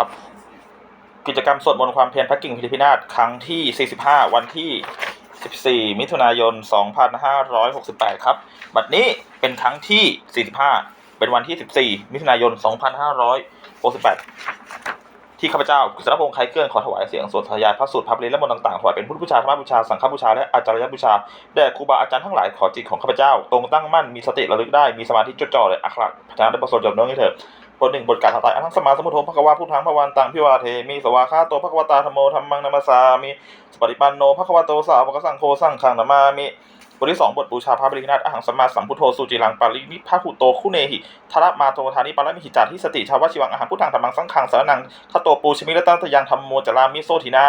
ครับ กิจกรรมสวดมนต์ความเพียรพระกิ่งพิริพินาศครั้งที่ 45 วันที่ 14 มิถุนายน 2568 ครับ บัดนี้เป็นครั้งที่ 45 เป็นวันที่ 14 มิถุนายน 2568 ที่ข้าพเจ้ากฤษณพงษ์ไคเกื้อนขอถวายเสียงสวดทยายพระสูตรพระปริและมนต์ต่างๆถวายเป็นพุทธบูชาธรรมบูชา สังฆบูชา และอาจารยบูชา แด่ครูบาอาจารย์ทั้งหลายขอจิตของข้าพเจ้า ตรงตั้งมั่นมีสติระลึกได้มีสมาธิจดจ่อเลยอักขระพจนาได้ประสบจบน้องให้เถิด บทหนึ่งบทการทายอนทั้งสมาสมุทโธภควาพุทธังพระวันตังพิวาเทมีสวาคาโตภควตาธรรมโมธรรมังนามาสามิสปฏิปันโนภควโตสาวกสังโฆสังฆังนามามิบทที่สองบทบูชาพระบริณาถอหังสมมาสัมพุทโธสุจิรังปารินิพพะหุโตคุเนหิทรมาโทธานิปาระมิหิจาทิสติชาวชิวังอหังพุทธังธรรมังสังฆังสารนังคโตปูชมิรตังทยังธรรมโมจารามิโซทินา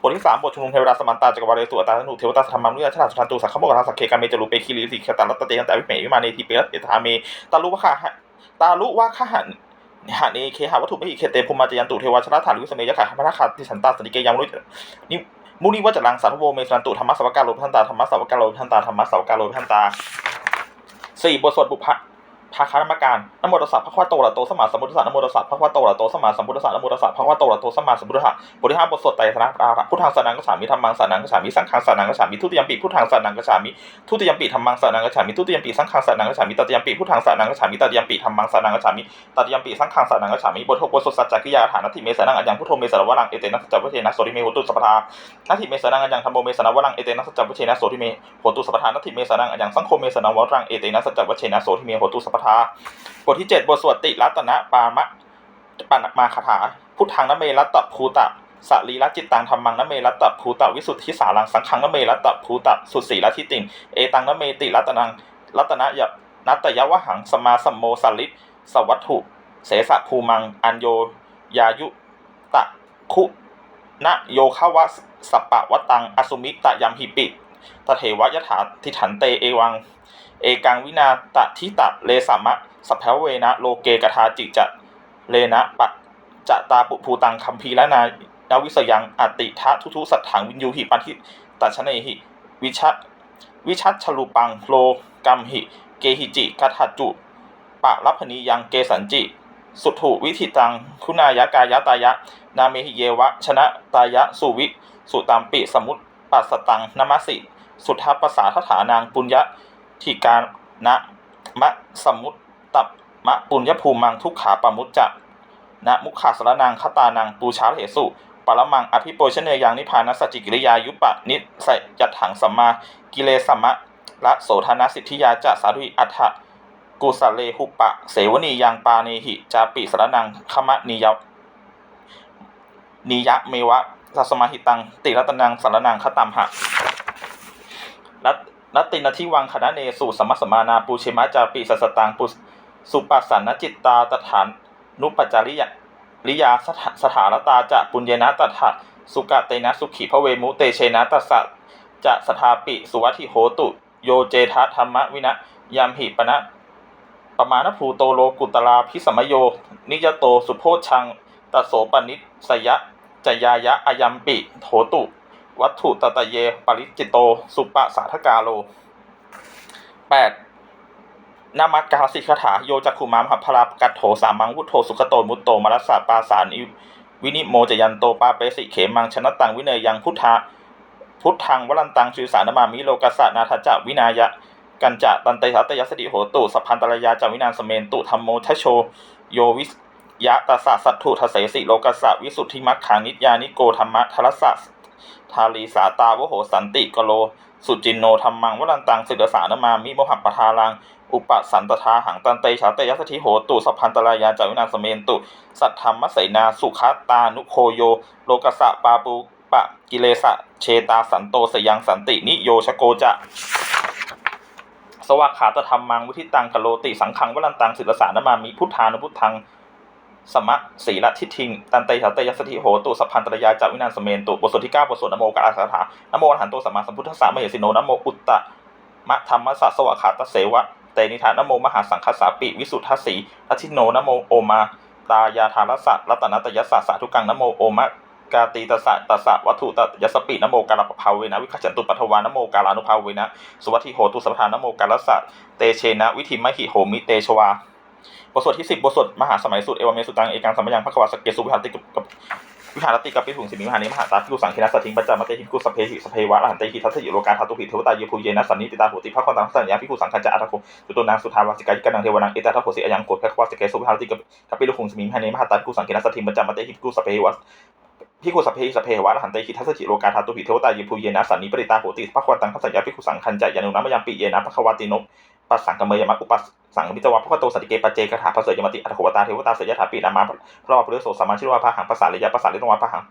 บทที่สามบทชุมนุมเทวดาสมันตาจักรวาลเรสุตาธนุเทวตาธรรมังนุยชาติสุทันตุสังฆโมกขสังเคกาเมจรุเปคิริสิขตันรัตเตยันตวิเมวิมาเนทิเปรตเอธาเมตาลุวะคะตาลุวะคะหัน หาเนเคหาวัตถุไม่อิเคเตภูมิมาจยันตุเทวชราถาลุวิสเมยะขาพระคาติสันตาสติเกยังมุนินิมุนิวัจรังสาธุโวเมสันตุธรรมสวกาโลพันตาธรรมสวกาโลพันตาธรรมสวกาโลพันตาสี่บทสวดบุพ ภาคารมการนโมตัสสะพระควาโตระโตสมาสัมพุทธัสสะนโมตัสสะพระควาโตระโตสมาสัมพุทธัสสะนโมตัสสะพระควาโตระโตสมาสัมพุทธัสสะบทที่ห้าบทสวดไตรสรณอาระพุทธังสนังกฉามิธรรมังสนังกฉามิสังฆังสนังกฉามิทุติยมปีพุทธังสนังกฉามิทุติยมปีธรรมังสนังกฉามิทุติยมปีสังฆังสนังกฉามิตติยมปีพุทธังสนังกฉามิตติยมปีธรรมังสนังกฉามิตติยมปีสังฆังสนังกัจฉามิบทหกบทสดสัจจกิยาฐานัตถิเมสนังอัญญังพุทโธเมสารวรังเอเตนะสัจจวัชเชนะโสติเมโหตุสัพพานัตถิเมสนังอัญญังธรรมโมเมสนวรังเอเตนะสัจจวัชเชนะโสติเมโหตุสัพพานัตถิเมสนังอัญญังสังโฆเมสนวรังเอเตนะสัจจวัชเชนะโสติเมโหตุสัพพทาบทที่เจ็ดบทสวดติรัตนะปามะปานมาคาถา พุทธังนเมรัตตภูตะสรีรจิตตังธรรมังนเมรัตตภูตะวิสุทธิสารังสังฆังนเมรัตตภูตะสุสีละทิติงเอตังนเมติรัตนังรัตนะยะนัตยวหังสมาสัมโมสลลิสวัตถุ เสสะภูมัง อัญโย ยายุตะคุนะโยขวะสัปปะวตังอสุมิตะยัมหิปิ ตเถวะยถาทิถันเตเอวัง เอกังวินาตะทิตะเลสามะสัพพเวนะโลเกกทาจิจะเลนะปะจะตาปุภูตังคัมภีละนานาวิสยังอติทะทุทุสัตถังวินยูหิปันทิตัชเนหิวิชัตวิชัตชลุปังโลกัมหิ เกหิจิกัตถจุปะรัพนียังเกสันจิ สุถุวิธิตัง คุณายกายะตายะ นาเมหิเยวะ ชนะตายะ สุวิ สุตามปิสมุตปัสตังนามัสสิ สุทัปปสาทฐานางปุญญะทิการนะมะสมุตตับมะปุญญภูมังทุกขาปมุจจะนะมุขาสรนังคตานังปูชาเหสุปรมังอภิโปชเนยังนิพานัสสจิกิริยายุปะนิสยยัตถังสัมมากิเลสมะละโสธนสิทธิยาจะสาธุอัฏฐกุสเลหุปะ เสวนียังปาเนหิจาปิสรนังขมะนิยะนิยะเมวะทัสมาหิตัง ติรัตนังสารนังคตัมหะ รัตรัตตินทิวังคณะเนสูสมัสมานาปูเชมะจาปิสัสตังปุสุปัสสันนจิตตาตถานนุปจาริยะริยาสถาสถานตาจะปุญเยนะตถะสุกะเตนะสุขีพระเวมุเตเชนะตัสสะจะสถาปิสุวัติโหตุ โยเจทะธรรมวินะยามหิปนะปมาณภูโตโลกุตลาพิสมโย นิยโตสุโพชังตโสปนิสยะจยายะอายัมปิโถตุ วัตถุตตะเย ปริจิตโต สุปะสาธกาโล 8. นามักกาสิกถาโยจักขุมามหัพพลากัตโถสามังวุฒโธสุขโตมุตโตมรัสสะปาสานิวินิโมจยันโตปาเปสิเขมังชนะตังวิเนยยังพุทธะพุทธังวรันตังชื่อสารนามามิโลกัสสะนาทจวินายะกันจะตันเตทัตยสติโหตุสัพพันตรยาจาวินานสเมนตุธรรมโมทโช โยวิสยะตสสะสัตถุทเสสิโลกัสสะวิสุทธิมัคขานิจยานิโกธรรมะทรัสสะ ทาลีสาตาวโหสันติกโล สุจินโนธรรมังวรันตังสิกสานมามิโมหัปปทาลัง อุปสันตทาหังตันเตชาเตยัสถิโหตุสัพพันตรายาจาวินาสเมนตุ สัทธรรมเสนาสุขตานุโคโย โลกสะปาปุปะกิเลสะเชตาสันโตสยังสันตินิโยชโกจะสวากขาตธรรมังวุทิตังกะโลติสังขังวรันตังศิลสานมามิพุทธานุพุทธัง สมะสีละทิทิง ตันเตชะเตยสถิโหตุสัพพันตรยาจาวินันสเมนตุบทสวดที่เก้าบทสวดนโมกัอาสาถานโมอรหันโตสัมมาสัมพุทธัสสะมเหสิโนนโมอุตตะมะธรรมสัสวากขาตเสวะเตนิธานโมมหาสังคัสาปิวิสุทธสสีอธิโนนโมโอมาตายาธารสะรัตนตยัสสะสาธุกังนโมโอมะกาตีตสะตสะวัตถุตยัสปินโมกาลปภาเวนะวิคัจฉันตุปัทวานโมกาลานุภาเวนะสุวัติโหตุสัพพานโมกาลสะเตเชนะวิธิมหิโหมิเตชวา บทสวดที่สิบบทสวดมหาสมัยสุดเอวเมสุตังเอกังสัมมยังพระกวาสเกสุวิหารติกับวิหารติกับปิถุงสิมิมหานิมหาตาพิกุสังคินัสสทิงปัจจามเตหิพิกุสเพหิสเพวะละหันเตหิทัสสยิโลกาธาตุหิเทวตาเยภูเยนะสันนิปิตาโหติพระควตังสัญญาพิกุสังคัจจะอัตโคสุตนางสุทาวาสิกายิกานังเทวนังเอตาทัพโหสิอายังโกดพระกวาสเกสุวิหารติกับกับปิถุงสิมิมหานิมหาตาพิกุสังคินัสสทิงปัจจามเตหิพิกุสเพวะพิกุสัพเพสัพเพวะละหันเตหิทัสสจิโลกาธาตุหิเทวตาเยภูเยนะสันนิปริตาโหติพระควตังทัสสยาพิกุสังคันจะยานุนามยังปิเยนะพระควาตินก ปัสสังกมเมยมาอุปัสสังมิตวะพระควโตสัตติเกปเจกถาพระเสยยมติอัตถวตาเทวตาเสยถาปีนามาพระวาปุริโสสัมมาชิโรวะพระหังภาษาเลยะภาษาเลโนวะพระหัง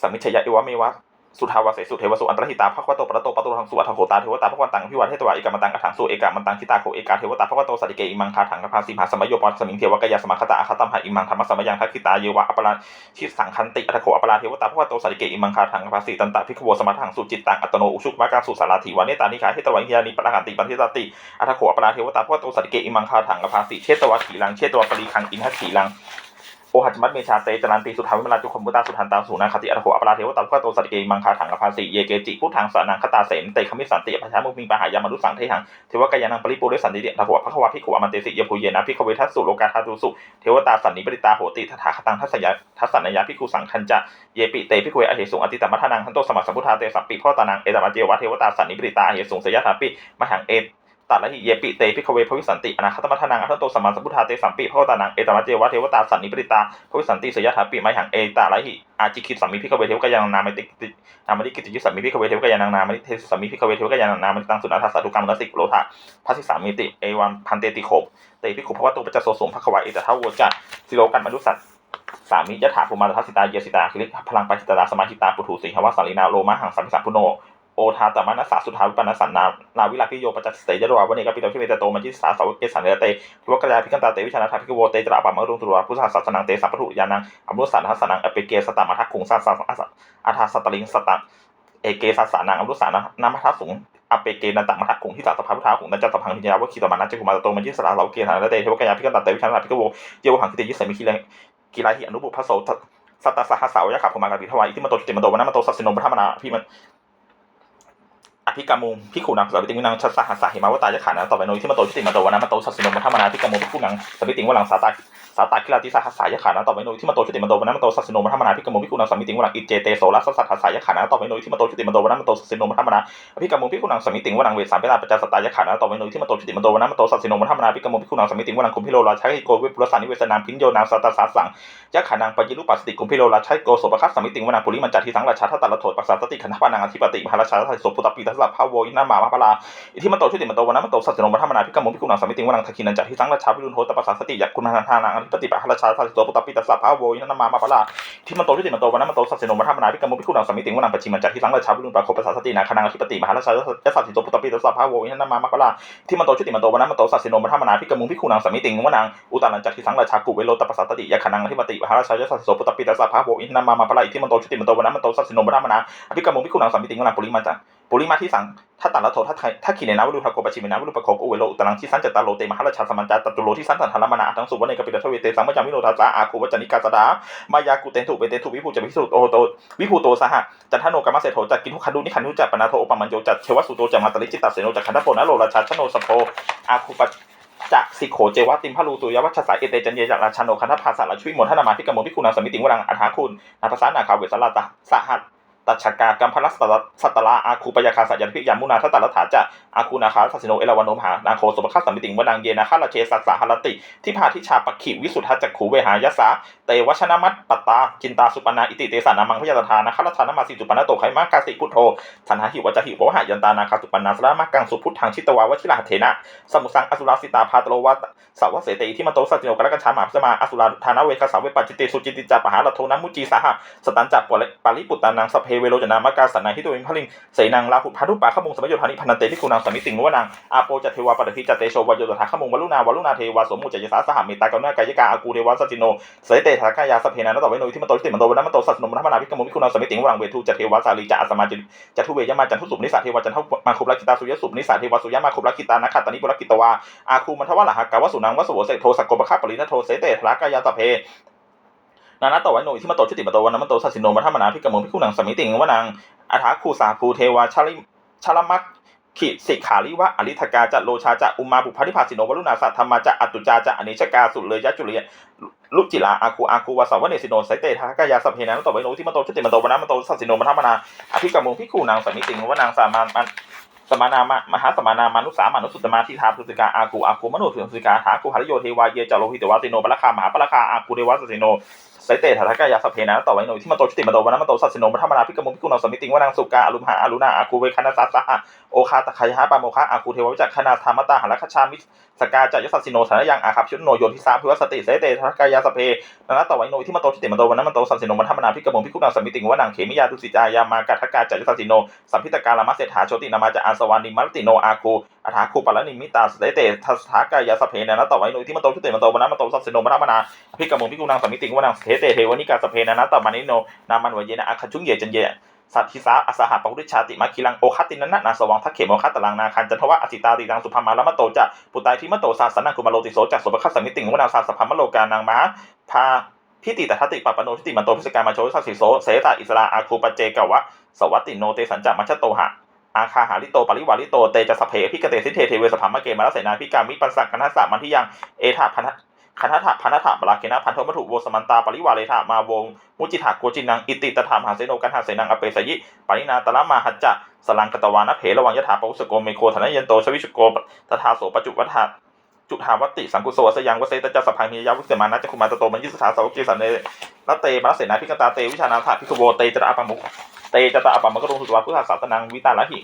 สัมมิชยะอิวะเมวะ สุทาวาเสสุเทวสุอันตรหิตาพระควโตปะโตปะโตทังสุอัตโขตาเทวตาพระควตังพิวัตเทตวะเอกมันตังอัถังสุเอกามันตังคิตาโคเอกาเทวตาพระควโตสัตติเกอิมังคาถังกภาสีมหาสมัยโยปสมิงเทวกายาสมัคตาอาคาตัมหะอิมังธรรมสมัยยังทักขิตาเยวะอปราชิสังคันติอัตโขอปราเทวตาพระควโตสัตติเกอิมังคาถังกภาสีตันตะพิขโวสมัทังสุจิตตังอัตโนอุชุกมาการสุสาราถีวาเนตานิกาเทตวะหิยานิปะหันติปันทิตติอัตโขอปราเทวตาพระควโตสัตติเกอิมังคาถังกภาสีเชตวะขีลังเชตวะปรีคังอินทขีลัง โอหัจมัตเมชาเตจรันตีสุทธาวิมลาจุคมุตาสุทันตาสูนาคติอัตโขอปราเทวตาพระโตสัตเกมังคาถังกภาสีเยเกจิพุทธังสานังคตาเสนเตคมิสันติปชามุมิงปะหายามนุสังเทหังเทวกายานังปริปุเรสันติเดอัตโขพระควาพิขวามันเตสิยภูเยนะพิขเวทัสสุโลกาธาตุสุเทวตาสันนิปริตาโหติทถาคตังทัสยาทัสสันยาพิคุสังคันจะเยปิเตพิคุเวอเหสุงอติตมัทนังทันโตสมัสสัมพุทธาเตสัมปิพ่อตานังเอตมาเจวะเทวตาสันนิปริตาอเหสุงสยถาปิมหังเอ ตัดละหิเยปิเตพิขเวพระวิสันติอนาคตมัทนังอัตโตสัมมาสัมพุทธาเตสัมปิพระตานังเอตมะเจวะเทวตาสันนิปริตาพระวิสันติสยถาปิไมหังเอตาละหิอาจิคิดสัมมิพิขเวเทวกายานังนามติตินามติกิติยุสัมมิพิขเวเทวกายานังนามติเทสัมมิพิขเวเทวกายานังนามติตังสุนันทสาธุกรรมนสิกโลธาพัสสิสามิติเอวันพันเตติโขบเตพิขุพระวตุปัจจโสสมภควาเอตทาวจัตสิโลกันมนุสัตสามิยถาภูมาทัสสิตาเยสิตาคิริพลังปัจจิตาสมาหิตาปุถุสิงหวสัลลินาโลมะหังสัมมิสัมพุโน โอทาตมานัสสาสุทาวิปนัสสันนานาวิลาพิโยปัจัสเตยจรวาวันเนกปิโตาพิเวตโตมันจิสาสาวกเกสันเนเตทวกกระยาพิกันตาเตวิชานาทาพิกโวเตตระปะมะรุงตุระพุทธศาสนังเตสัพพุยานังอมรุสันทัสนังอเปเกสตามัทักขุงสัสสะอาทาสตลิงสตังเอเกสัสานังอมรุสานะนามัทัสุงอเปเกนันตังมัทักขุงที่สัสภาพุทธาขุงนันจัตพังพิญญาวะคีตมานัจจุมาโตมันจิสาสาวกเกสันเนเตทวกระยาพิกันตาเตวิชานาทาพิกโวเยวหังคิเตยิสมิคิเลกีฬาหิอนุบุพโสสัตตสหัสสาวยะขับพมากาปิทวายที่มันโตจิมโตวันนั้นมโตสัสสินมพระธรรมนาพี่มัน พิกามุงพิขุนังสัพติงวินังชัสสหัสสะหิมาวตายะขานะต่อไปโนยที่มาโตชิติมาโตวานะมาโตสัสสุนมาธรรมนาพิกามุงพิขุนังสัพติงวลังสาตา สาตาคิลาติสะหัสสายขานะต่อไปโนที่มาโตชิติมาโตวันะมาโตสัสสิโนมัทมนาพิกามุพิขุนังสัพพิติงวลังอิเจเตโสรัสสัสหัสสายขานะต่อไปโนที่มาโตชิติมาโตวันะมาโตสัสสิโนมัทมนาพิกามุพิขุนังสัพพิติงวลังเวสามเปตาปัจจสตายขานะต่อไปโนที่มาโตชิติมาโตวันะมาโตสัสสิโนมัทมนาพิกามุพิขุนังสัพพิติงวลังคุมพิโลราชัยโกวิปุรสานิเวสนามพิญโยนางสัตตสาสังยะขานังปยิรุปัสติคุมพิโลราชัยโกโสปคัสสัมมิติงวลังปุริมันจัติสังราชาทัตตะละโทปัสสติขันธปานังอธิปติมหาราชาทัตโสปุตตปิทัสสะภาโวอินามามาปลาอิทิมันโตชุติมันโตวันนั้นมันโตสัจจโนมัทมนาพิกรรมพิกุณังสมิติงวันังทักขินันจัตทิสังราชาวิรุณโหตปัสสติยักคุณาทานังอปติปะหราชาสัจโตปุตตปิตัสสะภาโวอินามามาปะลาที่มันโตชุติมันโตวันนั้นมันโตสัจจโนมัทมนาพิกรรมพิกุณังสมิติงวันังปัจฉิมันจัตทิสังราชาวิรุณปะโคปัสสาสตินาคนังอธิปติมหาราชายัสสิโตปุตตปิตัสสะภาโวอินามามาปะลาที่มันโตชุติมันโตวันนั้นมันโตสัจจโนมัทมนาพิกรรมพิกุณังสมิติงวันังอุตานันจัตทิสังราชากุเวโลตปัสสาสติยักขนังอธิปติมหาราชายัสสิโตปุตตปิตัสสะภาโวอินามามาปะลาที่มันโตชุติมันโตวันนั้นมันโตสัจจโนมัทมนาพิกรรมพิกุณังสมิติงวันังปุริมาจั ปุริมาที่สังถ้าตัดละโทถ้าถ้าขีเนนะวรุทโกปชิมินะวรุปโคกอุเวโลอุตรังที่สันจตาโลเตมหาราชาสมัญจาตตุโลที่สันสันธารมนาทั้งสุวรรณกปิตทเวเตสัมมจามิโนทัสสะอาคูวจนิกาสดามายากุเตนถุเปเตนถุวิภูจะวิสุโตโตวิภูโตสหจันทโนกรรมเสโทจักกินุขันดุนิขันนุจักปนาโทอปมัญโยจัดเทวสุโตจักมาตลิจิตตเสโนจักขันธโปนะโลราชาชโนสโพอาคูปจักสิโขเจวะติมพารูตุยวัชสายเอเตจันเยจักราชโนคันธภาษาละชุยมนทนามาพิกมลพิคุณาสมิติวรังอัฐาคุณนาภาษานาคาเวสลาตสหัส ตัชกากัมพลัสสัตตลาอาคูปยาคาสัจยันพิยามุนาทัตตลถาจะอาคูนาคาสัสิโนเอราวันโนมหานาโคสุภคัสสัมมิติงวนังเยนาคาลาเชสัสสาหรติ ที่พาทิชาปขิวิสุทธจักขูเวหายสาเตวชนมัตปตาจินตาสุปนาอิติเตสานามังพยาตานาคาลธานามาสิสุปนาโตไขมากาสิพุทโธสันหาหิวจหิวหายันตานาคาสุปนาสลามักกังสุพุทธังชิตวาวชิลาเถนะสมุสังอสุราสิตาพาตโลวัตสาวเสติที่มันโตสัติโนกรกชามาพสมาอสุราธานาเวคสาวเวปจิติสุจิติจาปหาลโทนามุจีสาหะสตันจัปปาริปุตตานังสเพเวโรจนามกาสันนาหิตุวิมพลิงเสนังลาหุพัทุปาขมุงสมยโยธานิพันเตลิคุนังสมิติงวนังอาโปจเทวาปฏิจัตเตโชวโยตถาขมุงวลุนาวลุนาเทวาสมุจยสาสหมิตากานากายกาอากูเทวาสจิโนเสเตถากายาสเพนันต่อไปโนที่มันโตที่มันโตวนะมันโตสัสนมรรมนาพิกมุมิคุนังสมิติงวนังเวทุจัตเทวาสาลีจะอสมาจิจัตุเวยมาจันทุสุปนิสาเทวาจันทมาคุปลักิตาสุยสุปนิสาเทวาสุยมาคุปลักิตานาคตานิปุรกิตวาอาคูมันทวะหลหักกาวสุนังวสุโวเสโทสกโกปะคาปรินโทเสเตถากายาสเพนานาต่อไว้หน่ยที่มาโตชุติมาโตวันนันมันโตสัสินโนมาธรรมนาพิกรมพิคุนังสมิติงวนังอัฐาคูสาภูเทวาชาลิชาลมักขิสิกขาลิวะอริธกาจะโลชาจะอุมาบุพาริภาสิโนวรุณาสัทธรรมาจะอตตุจาจะอนิชกาสุเลยยะจุเลีย ลุจิลาอาคูอาคูวาสาวเนสิโนไซเตทากายาสัพเพนะตโตไวโนที่มโตชุติมโตวนะมโตสัสสิโนมัทมนาอภิกรรมุพิคูนางสมิติงวนางสามามันสมานามะมหาสมานามานุสามานุสุตมาทิธาพุสิกาอาคูอาคูมโนสุสิกาหาคูหริโยเทวาเยจโลหิตวาสิโนปะละคามหาปะละคาอาคูเทวาสสิโน ไสเตถาทกายาสเพนะต่อไว้หน่อยที่มาโตชุติมาโตวันนมาโตสัสสิโนมัทมนาพิกมุพิกุณสมิติงวานางสุกาอรุมหาอารุณาอาคูเวคณาสัสสะโอคาตะคายหาปาโมคะอาคูเทววิจักขณาธรรมตาหันลคชามิสกาจายสัสสิโนฐานะยังอาคับชุนโนโยทิสาพิวัสติเสเตถาทกายาสเพนะต่อไว้หน่อยที่มาโตชุติมาโตวันนมาโตสัสสิโนมัทมนาพิกมุพิกุณสมิติงวานางเขมิยาดุสิจายามากัทกาจายสัสสิโนสัมพิตกาลามะเศรษฐาโชตินามาจะอาสวานิมัลติโนอาคู อัฐาคูปะละนิมิตาสเตเตทัสถากายาสเพนะต่อไว้หน่ยที่มาโตชุเติมาโตวันนมาโตสัสสิโนมัทมนาพิกมุพิกุณังสมิติงวนังสเทเตเทวนิกาสเพนะนะตอมานิโนนามันวเยนะอาคัจุงเยจันเยสัตทิสาอสหปะพุริชาติมาคิลังโอคัตินันนะนาสวังทักเขมโอคัตตลังนาคันจันทวะอสิตาติตังสุภามาละมะโตจะปุตายทิมะโตสาสนังกุมาโลติโสจักสุปคัสสมิติงวนังสาสภามโลกานังมหาพาพิติตทัติปปโนทิติมันโตพิสการมาโชสัสสิโสเสตาอิสราอาคูปเจกวะสวัตติโนเตสัญจามัชโตหะ อาคาหาริโตปริวาริโตเตจะสเพพิกเตสิเทเทเวสภามะเกมาลเสนาพิกามิปัสสักกันทัสสะมันทิยังเอธาพันธคันธะพันธะบลาเกนะพันธมัตุโวสมันตาปริวาเลธามาวง มุจิถาโกจินังอิติตถามหาเสโนกันหาเสนังอเปสยิปรินาตละมาหัจจะสลังกตวานะเพระวังยถาปวุสโกเมโคธนยันโตชวิชุโกตถาโสปจุวัฏาจุธาวติสังกุโสสยังวเสตจัสสะพังมียาวุสเสมานะจักขุมาตโตมันยิสถาสาวกเกสันเนลเตมะเสนาพิกตาเตวิชานาถาพิกโวเตจตะอปมุ เตจตะอปมกรุงสุตวาพุทธศาสนังวิตาละหิ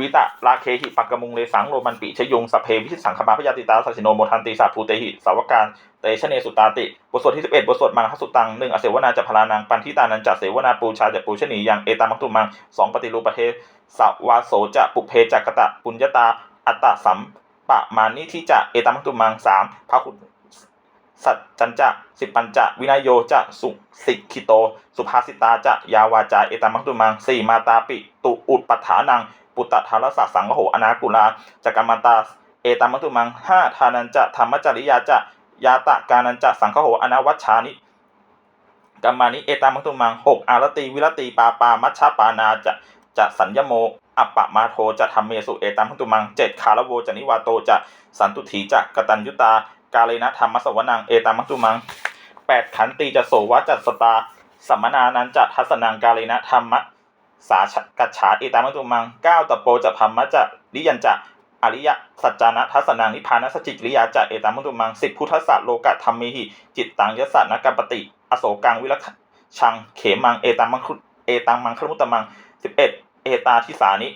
วิตะราเคหิปักกมุงเลสังโรมันปิชยงสพเพวิชิตสังคมาพยาติตาสัสิโนโมทันติสาภูเตหิสาวการเตชเนสุตาติบทสวดที่11บทสวดมังคสุตังหนึ่งอเสวนาจะพลานังปันทิตานันจะเสวนาปูชาจะปูชนียังเอตามักตุมังสองปฏิรูประเทศสวาโสจะปุเพจักตะปุญญตาอัตตะสัมปะมานิทิจะเอตามักตุมังสามพหุ สัจจันจะสิปัญจะวินัยโยจะสุสิกขิโต สุภาสิตาจะยาวาจาเอตามักตุมังสี่มาตาปิตุอุปปัฏฐานัง ปุตตะทารสะสังโหอนากุลาจักรมันตา เอตามังตุมังห้าทานันจะธรรมจริยาจะยาตะกานันจะสังโหอนาวัชชานิกัมมานิเอตามังตุมังหกอารตีวิรตีปาปามัชชาปานาจะจะสัญญโมอัปปะมาโทจะธรรมเมสุเอตามัตุมังเจ็ดคารโวจะนิวาโตจะสันตุถีจะกตัญยุตา กาเลนะธรรมสวนัง เอตามัตุมังแปดขันติจะโสวะจัสตาสัมมนานันจะทัสนังกาเลนะธรรมะสาชกัจฉาเอตามัตุมังเก้าตะโปจะพัมมะจะลิยันจะอริยสัจจานะทัสนังนิพพานัสจิกิริยาจะเอตามัตุมังสิบพุทธศาสโลกะธรรมิหิจิตตังยสสนกัปติ อโศกังวิรคชังเขมังเอตังมังคุเอตังมังครุมุตตมังสิบเอ็ดเอตาทิสานิ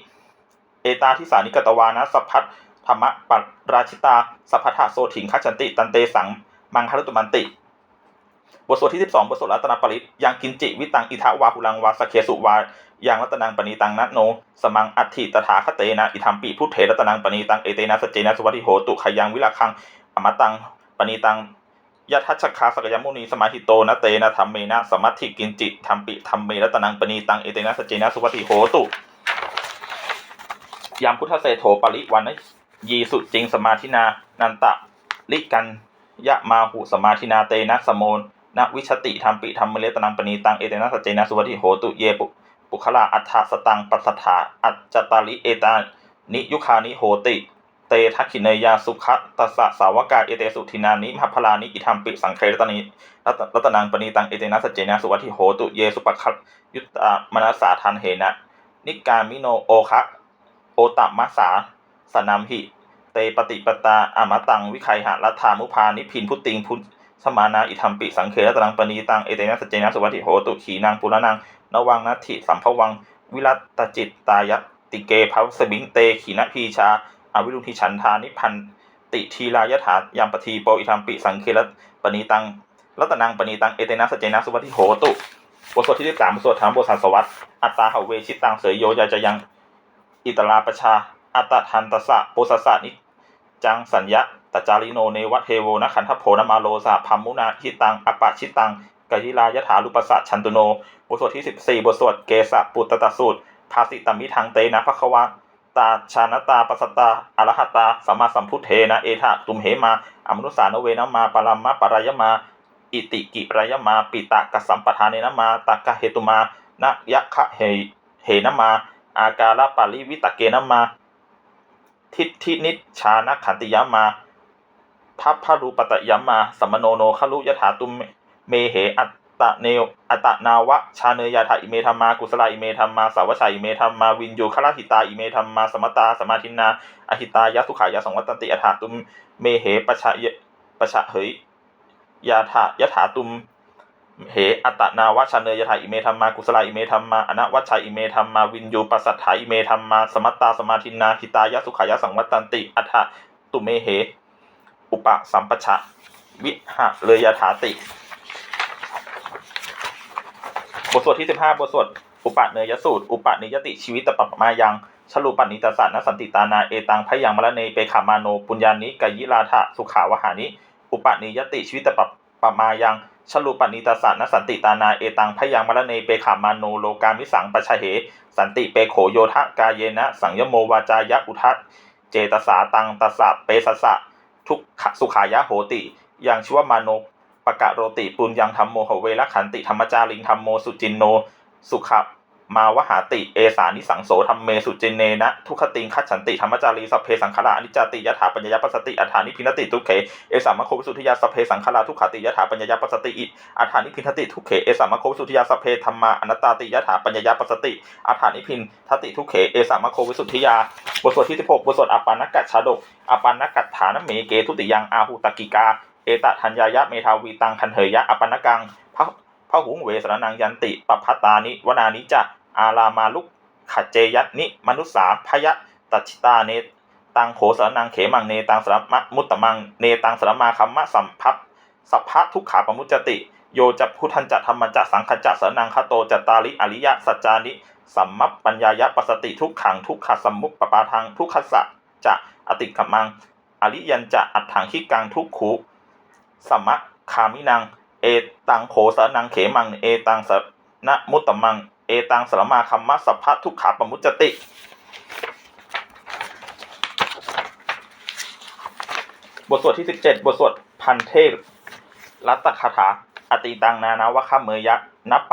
เอตาทิสานิกตวานะสัพพัท ธรรมะปราชิตา สัพพทะโสถิงคัจฉันติ ตันเตสัง มังคารุตุมันติ บทสวดที่ 12 บทสวดรัตนปริตยังกินจิ วิตัง อิทาวาหุลังวาสเคสุวายังรัตนังปณีตังนัโน สมังอัตถิตถาคเตนะ อิธรรมปีพุทเถรัตนังปณีตัง เอเตนะสเจนะสุวัติโหตุขยังวิลาคัง อมตังปณีตังยะทัชคาสกยมุนีสมาหิโตนะเตนะธรรมเมนะสมัติกินจิธรรมปิธรรมเมรัตนังปณีตังเอเตนะสเจนะสุวัติโหตุยามพุทธเศรษโถปริวันน ยีสุจริงสมาธินา นันตะลิกันยะมาหุสมาธินาเตนะสมโมนนวิชติธรรมปิธรรมเลตนังปณีตังเอเตนะสัจเจนะสุวัติโหตุเยปุปุคลาอัฏฐสตังปัสสถาอัจจตาลิเอตานิยุคานิโหติ เตทักขิเนยาสุขะตัสสะสาวกาเอเตสุทินานิมหพลานิอิธรรมปิสังเครตนิรัตนังปณีตังเอเตนะสัจเจนะสุวัติโหตุเยสุปคัตยุตตามนัสสาทันเหนะนิกามิโนโอคะโอตมัสสา สนามหิ เตปฏิปตาอมตัง วิไคหะรัฐามุพานิพินพุติงพุทสมานาอิธรรมปิสังเครัตนังปณีตัง เอเตนะสเจนะสุวัติโหตุขีนางปุรนังนวังนัตถิสัมภวัง วิรัตจิตตายติเกภวสบิงเตขีนพีชาอวิรุณทิฉันทานิพันติทีลายถายามปทีโปอิธรรมปิสังเครัตปณีตังรัตนังปณีตังเอเตนะสเจนะสุวัติโหตุบทสวดที่สิบสามบทสวดถามบทสัสวัตอัตตาหเวชิตังเสยโยยาจะยัง อิตลาปชา อัตตทันตสะโปสสะนิจังสัญญะตจาริโนเนวะเทโวนะขันทโพนมาโลสะพัมมุนาทิตังอปะชิตังกยิลายถาลุปสะชันตุโนบทสวดที่สิบสี่บทสวดเกสะปุตตตสูตรภาสิตมิทางเตนะภควาตาชานตาปัสตาอรหัตตาสัมมาสัมพุทเทนะเอทะตุมเหมาอมนุสานเวนะมาปรัมมะปรายมา อิติกิปรายมาปิตะกสัมปทานเนนะมาตักกะเหตุมานะยะคะเหเหนะมา อาการะปาริวิตะเกนะมา ทิฏฐินิชานะขันติยามาพัพพรูปตยัมาสัมมโนโนขลุยถาตุมเมเหอัตตะเนวอัตตะนาวะชาเนยาถาอิเมธรรมากุสลาอิเมธรรมาสาวชาอิเมธรรมาวินโยคลหิตาอิเมธรรมาสมตาสมาทินาอหิตายะสุขายะสังวัตติอัฏฐาตุมเมเหปะชะเยปะชะเหยยาถายะถาตุม เหอัตนาวชาเนยถาอิเมธรรมากุสลาอิเมธรรมาอนวัชชาอิเมธรรมาวินยูปัสสัทธาอิเมธรรมาสมัตตาสมาทินาหิตายสุขายสังวัตตันติ อัฏฐตุเมเห อุปสัมปชะ วิหะเลยยถาติ บทสวดที่สิบห้าบทสวดอุปเนยสูตร อุปนิยติชีวิตตปปมายังชลูปันนิตาสะนสันติตานาเอตังพยังมรเนเปขามาโน ปุญญานิกายิลาทะสุขาวหานิ อุปนิยติชีวิตตปปมายัง ชลูปันนิตาสะนสันติตานาเอตังพยังมรเนเปขามาโนโลกามิสังปชะเห สันติเปโขโยทะกาเยนะ สังยโมวาจายะอุทะเจตสาตังตสะเปสสะ ทุกขสุขายะโหติยังชื่วามาโนปะกะโรติปุญญังธรรมโมหเวรขันติธรรมจาริงธรรมโมสุจินโน สุข มาวหาติเอสานิสังโสธรรมเมสุจินเนนะทุกขติงคัจฉันติธรรมจารีสัพเพสังขาราอนิจจติยถาปัญญยปัสสติอัฏฐานิพินติทุเขเอสามโควิสุทธิยาสัพเพสังขาราทุขติยถาปัญญยปัสสติอิอัฏฐานิพินติทุเขเอสามโควิสุทธิยาสัพเพธรรมาอนัตตาติยถาปัญญยปัสสติอัฏฐานิพินทติทุเขเอสามโควิสุทธิยาบทสวดที่16บทสวดอปานักกัจฉาดกอปานักกัฏฐานเมเกทุติยังอาหุตกิกาเอตทัญญายะเมทาวีตังคันเหยะอปนกัง พระหุงเวสรนังยันติปพัตตานิวนานิจะอารามาลุกขจเจยัตนิมนุสสาพยะตัชิตาเนตังโขสรนังเขมังเนตังสรมะมุตตมังเนตังสรมาคัมมะสัมพับสัพพะทุกขาปมุจติ โยจะพุทธันจะธรรมันจะสังขจะสรนังคโตจตาริอริยะสัจจานิสัมมัปปัญญายะปสติทุกขังทุกขสัมมุปปปาทังทุกขสะจะอติขมังอริยันจะอัตถังขิกังทุกขุสัมมะคามินัง เอตังโขสนังเขมัง เอตังสนะมุตตมัง เอตังสรมาคัมมะสัพพะทุกขาปมุจจติ บทสวดที่ 17 บทสวดพันเทพ รัตตคาถา อติตังนานาวะคเมยะนัปป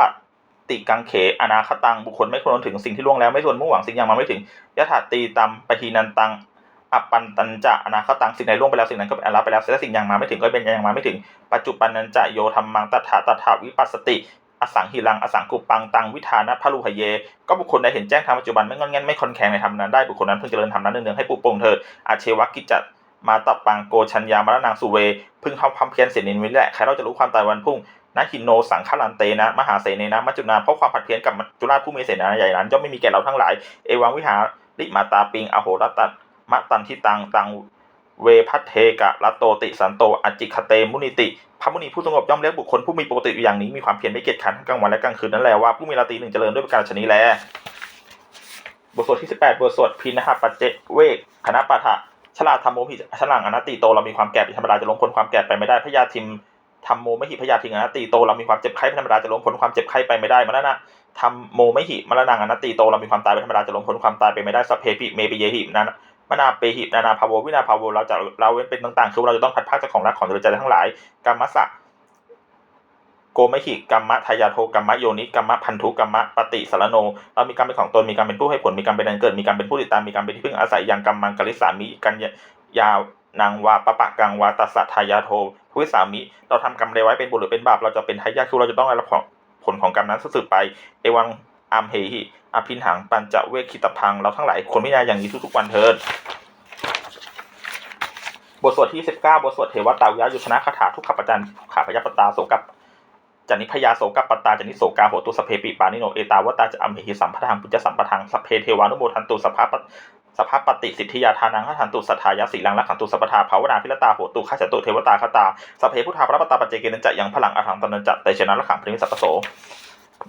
ติกังเข อนาคตัง บุคคลไม่ควรถึงสิ่งที่ล่วงแล้วไม่ส่วนมุ่งหวังสิ่งยังมาไม่ถึงยะถาตีตัมปะทีนันตัง อัปปันตันจะอนาคตังสิ่งใดล่วงไปแล้วสิ่งนั้นก็เป็นอรับไปแล้วและสิ่งยังมาไม่ถึงก็เป็นยังมาไม่ถึง ปัจจุบันนันจะโยธรรมังตถาตถาวิปัสสติอสังหิรังอสังกุปังตังวิธานะพะลุหเย ก็บุคคลใดเห็นแจ้งทางปัจจุบันไม่งอนแงนไม่คอนแข็งในธรรมนั้นได้บุคคลนั้นเพิ่งเจริญธรรมนั้นเนืองๆให้ปุโปงเถิดอาเชวกิจจะมาตับปังโกชัญญามรณังสุเว พึงทำความเพียรเสียนินวิแหละใครเราจะรู้ความตายวันพุ่งนะหินโนสังฆลันเตนะ มหาเสนนะมัจจุนาเพราะความผัดเพี้ยนกับมัจจุราผู้มีเสนาใหญ่นั้นย่อมไม่มีแก่เราทั้งหลาย เอวังวิหาริมาตาปิงอโหรตัต มะตันทิตังตังเวพัทเทกะรัตโตติสันโตอจิคเตมุนิติพระมุนีผู้สงบย่อมเรียกบุคคลผู้มีปกติอย่างนี้มีความเพียรไม่เกียจคร้านทั้งกลางวันและกลางคืนนั่นแหละว่าผู้มีราตรีหนึ่งเจริญด้วยประการชนีแลบทสวดที่ 18 บทสวดพินหปัจเจเวกคณะปะทะชลาธรรมโมหิชลังอนัตติโตเรามีความแก่เป็นธรรมดาจะล้มพ้นความแก่ไปไม่ได้พยาธิมธรรมโมไม่หิพยาธิงอนัตติโตเรามีความเจ็บไข้เป็นธรรมดาจะล้มพ้นความเจ็บไข้ไปไม่ได้มรณะธรรมโมไม่หิมรณังอนัตติโตเรามีความตายเป็นธรรมดาจะล้มพ้นความตายไปไม่ได้สัพเพปิเมปิเยหินั้น มนาเปหิตนานาภาววินาภาวเราจะเราเว้นเป็นต่างๆ คือเราจะต้องพัดพรากจากของรักของใจทั้งหลายกรรมสะโกมหิกรรมะทายาโทกรรมะโยนิกรรมะพันธุกรรมะปฏิสารโน เรามีกรรมเป็นของตนมีกรรมเป็นผู้ให้ผลมีกรรมเป็นอันเกิดมีกรรมเป็นผู้ติดตามมีกรรมเป็นที่พึ่งอาศัยยังกรรมังกลิสามิกันยาวนางวาปะปะกังวาตัสสะทายาโทผู้วิสามิเราทำกรรมใดไว้เป็นบุญหรือเป็นบาปเราจะเป็นทายาทคือเราจะต้องได้รับผลของกรรมนั้นสืบไปเอวังอามเฮหิ อภินหังปัญจเวคิตพังเราทั้งหลายควรพิจารณาอย่างนี้ทุกๆวันเถิดบทสวดที่ 19 บทสวดเทวตาวิยยุชนะคาถาทุกขปจันขาพยปตาโสกับจานิพยาโสกับปตาจานิโสกาโหตุสพเพปิปานิโนเอตาวตาจะอัมหิสัมพทังปุจจสัมปทังสเพเทวานุโมทันตุสภาปสภาปฏิสิทธิยาทานังขันตุสัทธายะสีลังละขันตุสัพทาภาวนาพิรตาโหตุข้าจตุเทวตาคตาสพเพพุทธาพระปตาปัจเจเกนันจะยังพลังอรหังตนันจะแต่ชนะละขังพริมิสัพโส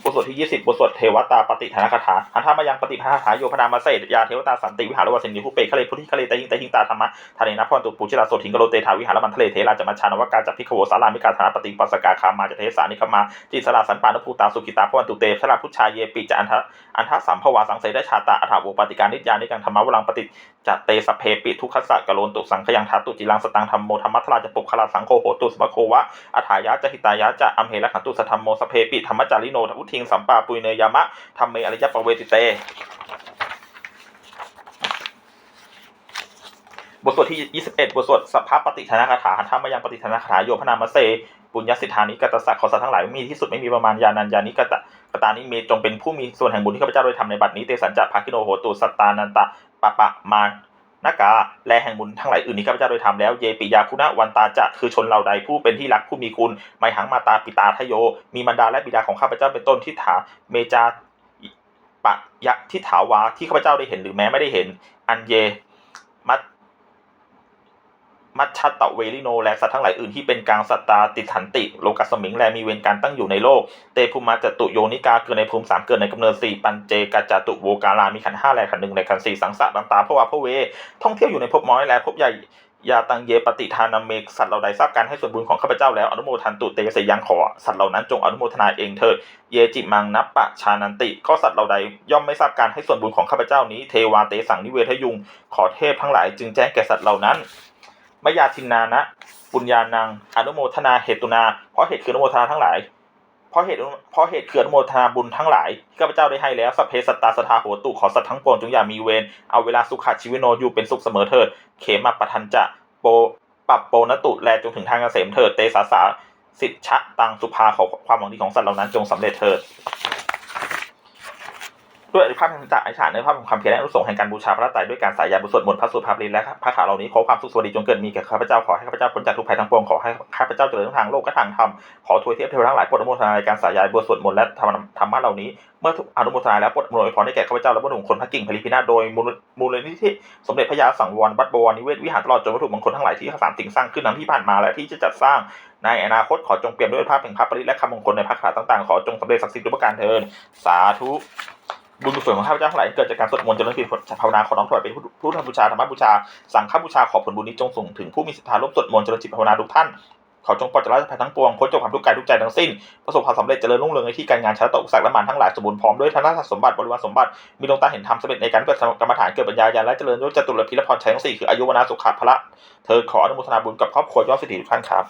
บทสวดที่20บบทสวดเทวตาปฏิฐานคาถาหันธามายังปฏิภาถาโยพนามาเสดยาเทวตาสันติวิหารวสินีผู้เปคเลพุทธิคเลตยิงตยิงตาธรรมะทะเลนพรตุปูชิราโสถิงกโลเตถาวิหารมันทะเลเทราจมัชานวกาจัพิขโวสารามิกาธนาปฏิปัสกาคามาจเทสานิคมาจิตสราสันปานภูตาสุขิตาพวันตุเตชราพุชชาเยปิจะอันทะอันทะสัมภวาสังเสดชาตาอัฐาโวปฏิการนิจยานิกังธรรมะวรังปฏิ จัตเตสพเพปิทุกขสะกะโลนตุสังขยังทัตุจิลังสตังธรรมโมธรรมัทราจะปุคลาสังโฆโหตุสมโควะอัฏฐายะจะหิตายะจะอัมเหระขันตุสธรรมโมสเพปิธรรมจาริโนทวุทิงสัมปาปุยเนยามะธรรมเมอริยปเวติเตบทสวดที่ 21 บทสวดสัพพปฏิทนาคาถาหันธรรมยังปฏิทนาคาถาโยพนามเสปุญญสิทธานิกัตตสักขอสัตว์ทั้งหลายมีที่สุดไม่มีประมาณยานันยานิกตะกตานิเมจงเป็นผู้มีส่วนแห่งบุญที่ข้าพเจ้าได้ทำในบัดนี้เตสันจะภาคิโนโหตุสัตตานันตะ ปะปะมานากาและแห่งบุญทั้งหลายอื่นนี้ข้าพเจ้าโดยทำแล้วเยปิยาคุณะวันตาจะคือชนเหล่าใดผู้เป็นที่รักผู้มีคุณไมหังมาตาปิตาทโย มีมารดาและบิดาของข้าพเจ้าเป็นต้นที่ถาเมจาปะยะทิถาวาที่ข้าพเจ้าได้เห็นหรือแม้ไม่ได้เห็น อันเยมัต มัชชัตตะเวลิโน และสัตว์ทั้งหลายอื่นที่เป็นกลางสัตตาติถันติ โลกัสมิง และมีเวรการตั้งอยู่ในโลก เตภูมิมาจตุโยนิกาเกิดในภูมิสามเกิดในกำเนิดสี่ปัญเจกาจตุโวกาลามีขันห้าแลขันหนึ่งแลขันสี่สังสารตาพระวาพระเว ท่องเที่ยวอยู่ในภพน้อยและภพใหญ่ยาตังเยปฏิทานาเมกสัตว์เหล่าใดทราบการให้ส่วนบุญของข้าพเจ้าแล้วอนุโมทันตุเตเสยังขอสัตว์เหล่านั้นจงอนุโมทนาเองเถิดเยจิมังนับปะชานันติข้อสัตว์เหล่าใดย่อมไม่ทราบการให้ส่วนบุญของข้าพเจ้านี้เทวาเตสังนิเวทยุงขอเทพทั้งหลายจึงแจ้งแก่สัตว์เหล่านั้น มยาทินนานะ ปุญญานัง อนุโมทนาเหตุนา เพราะเหตุคืออนุโมทนาทั้งหลาย เพราะเหตุเพราะเหตุคืออนุโมทนาบุญทั้งหลายที่ข้าพเจ้าได้ให้แล้วสัพเพสัตตาสทาโหตุขอสัตว์ทั้งปวงจงอย่ามีเวรเอาเวลาสุขชีวิโนอยู่เป็นสุขเสมอเถิดเขมาปทันจะโปปรับโปนตุแลจงถึงทางเกษมเถิดเตสาสาสิทธะตังสุภาขอความหวังดีของสัตว์เหล่านั้นจงสำเร็จเถิด ด้วยอนุภาพแห่งจากอธิษฐานในภาพของความเพียรและอนุสงส์แห่งการบูชาพระไตรด้วยการสายยาบุสวดมนต์พระสุภาพลินและพระขาเหล่านี้ขอความสุขสวัสดีจงเกิดมีแก่ข้าพเจ้าขอให้ข้าพเจ้าพ้นจากทุกภัยทั้งปวงขอให้ข้าพเจ้าเจริญทางโลกและทางธรรมขอทวยเทียบเทวทั้งหลายโปรดอนุโมทนาในการสายยาบทสวดมนต์และธรรมธรรมะเหล่านี้เมื่ออนุโมทนาแล้วโปรดอวยพรให้แก่ข้าพเจ้าและบรรดาคนพระกิ่งพลิพินาโดยมูลมูลนิธิสมเด็จพระยาสังวรวัดบวรนิเวศวิหารตลอดจนวัตถุมงคลทั้งหลายที่สามสิ่งสร้างขึ้นนั้นที่ผ่านมาและที่จะจัดสร้างในอนาคตขอจงเปี่ยมด้วยภาพแห่งพระปริตและคำมงคลในพระคาถาต่างๆ ขอจงสำเร็จศักดิ์สิทธิ์ด้วยประการเทินสาธุ บุญกุศลของข้าพเจ้าทั้งหลายเกิดจากการสวดมนต์เจริญกิจภาวนาขอน้อมถวายเป็นพุทธบูชาธรรมบูชา สังฆบูชาขอผลบุญนี้จงส่งถึงผู้มีศรัทธาร่วมสวดมนต์เจริญจิตภาวนาทุกท่านขอจงปลอดจากราชภัยทั้งปวงพ้นจากความทุกข์กายทุกใจทั้งสิ้น ประสบความสำเร็จเจริญรุ่งเรืองในที่การงานชาติตกสักดิ์และมานทั้งหลายสมบูรณ์พร้อมด้วยธนสมบัติบริวารสมบัติมีดวงตาเห็นธรรมสำเร็จในการเกิดกรรมฐานเกิดปัญญาญาณและเจริญด้วยจตุรพิรพรชัยทั้งสี่คืออายุวนาสุขะพละเธอขออนุโมทนาบุญกับครอบครัวยอดสิทธิทุกท่านครับ